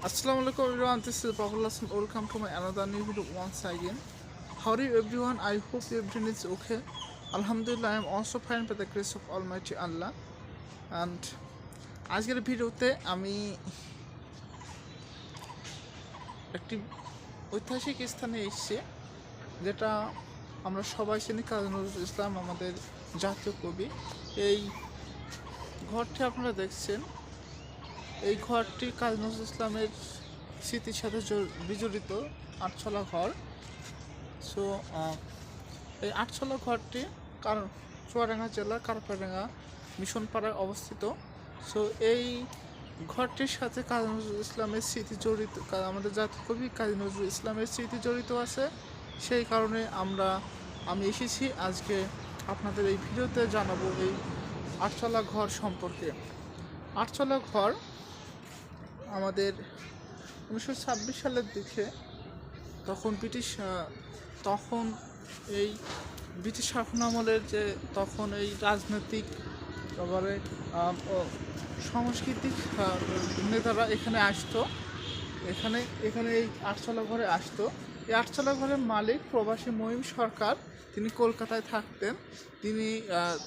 Assalamu alaikum everyone, this is Babul Hassan. Welcome to my another new video once again. How are you everyone? I hope everything is okay. Alhamdulillah, I am also fine by the grace of Almighty Allah. And আজকের ভিডিওতে আমি একটি ঐতিহাসিক স্থানে এসেছি যেটা আমরা সবাই চিনি কাজী নজরুল ইসলাম আমাদের জাতীয় কবি এই ঘরটি আপনারা দেখছেন এই ঘরটি কাজী নজরুল ইসলামের স্মৃতির সাথে জড়- বিজড়িত আটছলা ঘর। সো এই আটছলা ঘরটি কারণ চুয়াডাঙ্গা জেলার কারপাডাঙ্গা মিশন পাড়ায় অবস্থিত। সো এই ঘরটির সাথে কাজী নজরুল ইসলামের স্মৃতি জড়িত আমাদের জাতীয় কবি কাজী নজরুল ইসলামের স্মৃতি জড়িত আছে। সেই কারণে আমরা, আমি এসেছি আজকে আপনাদের এই ভিডিওতে জানাব এই আটছলা ঘর সম্পর্কে। আটচলা ঘর আমাদের উনিশশো ছাব্বিশ সালের দিকে তখন ব্রিটিশ তখন এই ব্রিটিশ শাসন আমলের যে তখন এই রাজনৈতিক তারপরে সাংস্কৃতিক নেতারা এখানে আসতো। এখানে এখানে এই আটচলা ঘরে আসতো। এই আটচলা ঘরের মালিক প্রবাসী মহিম সরকার, তিনি কলকাতায় থাকতেন। তিনি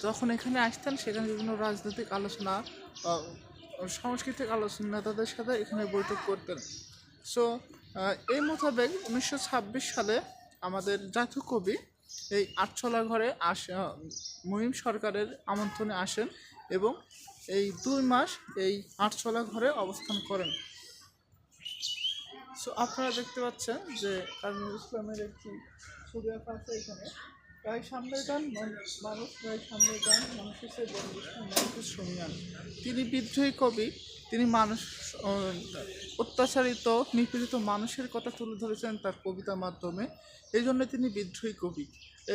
যখন এখানে আসতেন, সেখানে বিভিন্ন রাজনৈতিক আলোচনা সাংস্কৃতিক আলোচনা নেতাদের সাথে এখানে বৈঠক করতেন। সো এই মোতাবেক উনিশশো ছাব্বিশ সালে আমাদের জাতীয় কবি এই আটছলা ঘরে আসে মহিম সরকারের আমন্ত্রণে আসেন এবং এই দুই মাস এই আটছলা ঘরে অবস্থান করেন। সো আপনারা দেখতে পাচ্ছেন যে কাজী ইসলামের একটি ছবি আঁকা আছে এখানে। গায়ে সামনের গান মানুষ গায়ে সামনের গান মানুষের মানুষের সুমিয়ান তিনি বিদ্রোহী কবি তিনি মানুষ অত্যাচারিত নিপীড়িত মানুষের কথা তুলে ধরেছেন তার কবিতার মাধ্যমে। এই জন্য তিনি বিদ্রোহী কবি।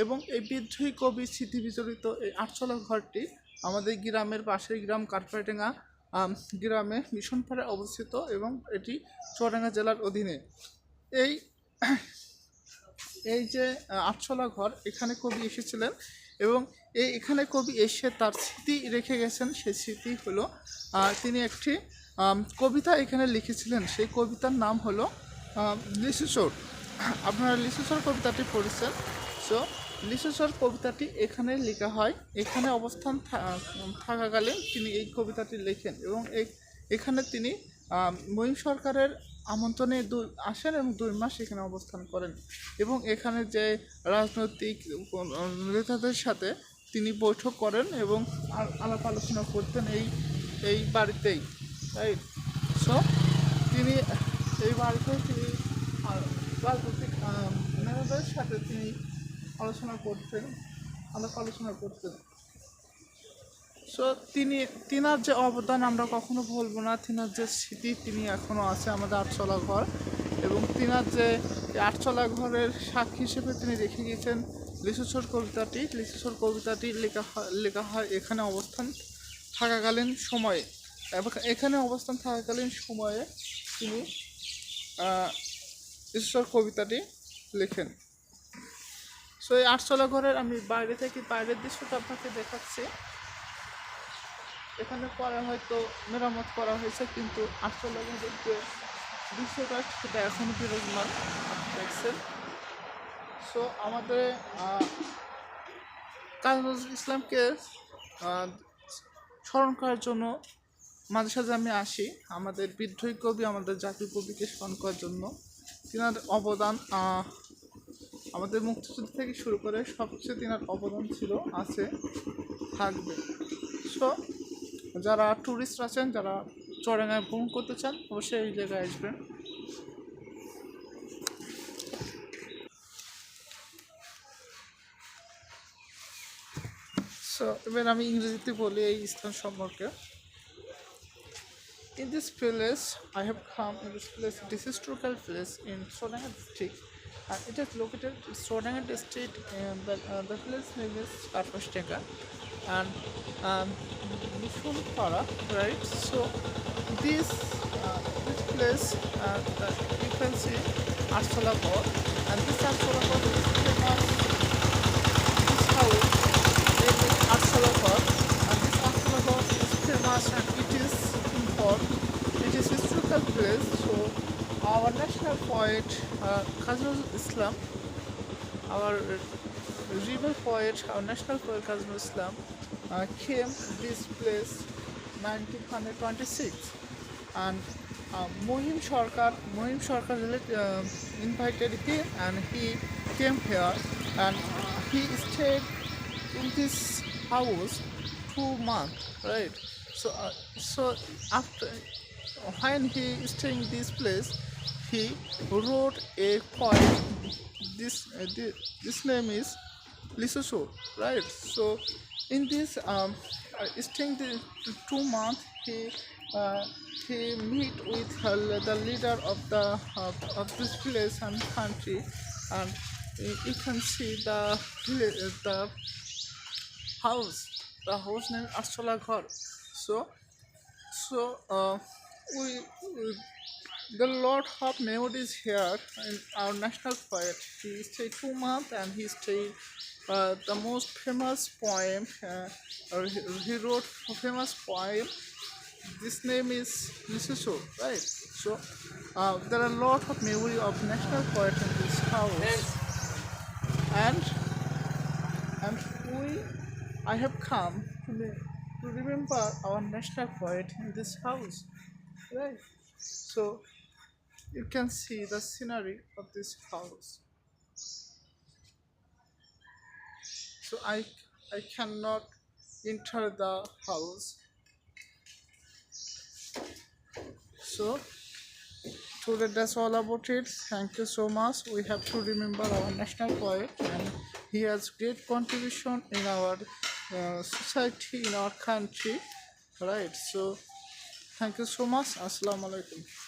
এবং এই বিদ্রোহী কবি স্মৃতি বিচলিত এই আটচলা ঘরটি আমাদের গ্রামের পাশের গ্রাম কাঠপাইটেঙ্গা আম, গ্রামে মিশনপাড়ায় অবস্থিত এবং এটি চুয়াডাঙ্গা জেলার অধীনে। এই এই যে আটশোলা ঘর এখানে কবি এসেছিলেন এবং এই এখানে কবি এসে তার স্মৃতি রেখে গেছেন। সেই স্মৃতি হলো তিনি একটি কবিতা এখানে লিখেছিলেন। সেই কবিতার নাম হলো আহ, লিচুচোর আপনারা লিচুচোর কবিতাটি পড়েছেন। সো লিচুচোর কবিতাটি এখানে লেখা হয়। এখানে অবস্থান থাকাকালীন তিনি এই কবিতাটি লেখেন এবং এখানে তিনি মহিম সরকারের আমন্ত্রণে দুই আসেন এবং দুই মাস এখানে অবস্থান করেন। এবং এখানে যে রাজনৈতিক নেতাদের সাথে তিনি বৈঠক করেন এবং আলাপ আলোচনা করতেন এই এই বাড়িতেই। তাই? সো তিনি এই বাড়িতে তিনি রাজনৈতিক নেতাদের সাথে তিনি আলোচনা করতেন, আলাপ আলোচনা করতেন। সো তিনি, তিনার যে অবদান আমরা কখনো ভুলবো না। তিনার যে স্মৃতি তিনি এখনও আছে আমাদের আটচলা ঘর এবং তিনার যে আটচলা ঘরের সাক্ষী হিসেবে তিনি রেখে গিয়েছেন লিচুচর কবিতাটি। লিচুচর কবিতাটি লেখা হয় লেখা হয় এখানে অবস্থান থাকাকালীন সময়ে। এবং এখানে অবস্থান থাকাকালীন সময়ে তিনি লিচুচর কবিতাটি লেখেন। সো এই আটচলা ঘরের আমি বাইরে থেকে বাইরের দৃশ্যটা আপনাকে দেখাচ্ছি। এখানে পরে হয়তো মেরামত করা হয়েছে, কিন্তু আসলে আমাদের যে দৃশ্যটা সেটা এখনও বিরাজমান দেখছেন। সো আমাদের কাজী নজরুল ইসলামকে স্মরণ করার জন্য মাঝে সাঝে আমি আসি। আমাদের বিদ্রোহী কবি, আমাদের জাতীয় কবিকে স্মরণ করার জন্য। তিনার অবদান আমাদের মুক্তিযুদ্ধ থেকে শুরু করে সবচেয়ে তিনার অবদান ছিল, আছে, থাকবে। সো যারা ট্যুরিস্ট আছেন, যারা চরেঙ্গায় ভ্রমণ করতে চান, অবশ্যই এই জায়গায় আসবেন। সো এবার আমি ইংরেজিতে বলি এই স্থান সম্পর্কে। In this place I have come in this place this place in Sonah ঠিক And it is located in Sodanga district and the, uh, the place name is Karpashteka. And um, Mushulpara, right? So this uh, this place, uh, the, you can see Arsola Gor. And this Arsola Gor is famous this house is Arsola Gor and this Arsola Gor is famous and it is important. It is historical place. So our national poet uh, Islam, our river poet, our national poet Kazrul Islam uh, came this place 1926 and uh, Mohim Sarkar, Mohim Sarkar uh, invited him and he came here and he stayed in this house two months, right? So, uh, so after when he staying this place, he wrote a poem. This uh, thi- this name is Lisoso, right? So in this um, uh, staying the two months, he uh, he meet with uh, the leader of the of, of this place and country, and you can see the the house. The house name Arsola Ghar. So so uh, we, we the lot of melodies here in our national poet. He stayed two months and he stayed uh, the most famous poem. Uh, or he, wrote a famous poem. This name is Misuso, right? So uh, there are a lot of memory of national poet in this house, and and we I have come to, to remember our national poet in this house, right? So you can see the scenery of this house. So I I cannot enter the house. So today that's all about it. Thank you so much. We have to remember our national poet and he has great contribution in our uh, society, in our country. Right. So thank you so much. Assalamu alaikum.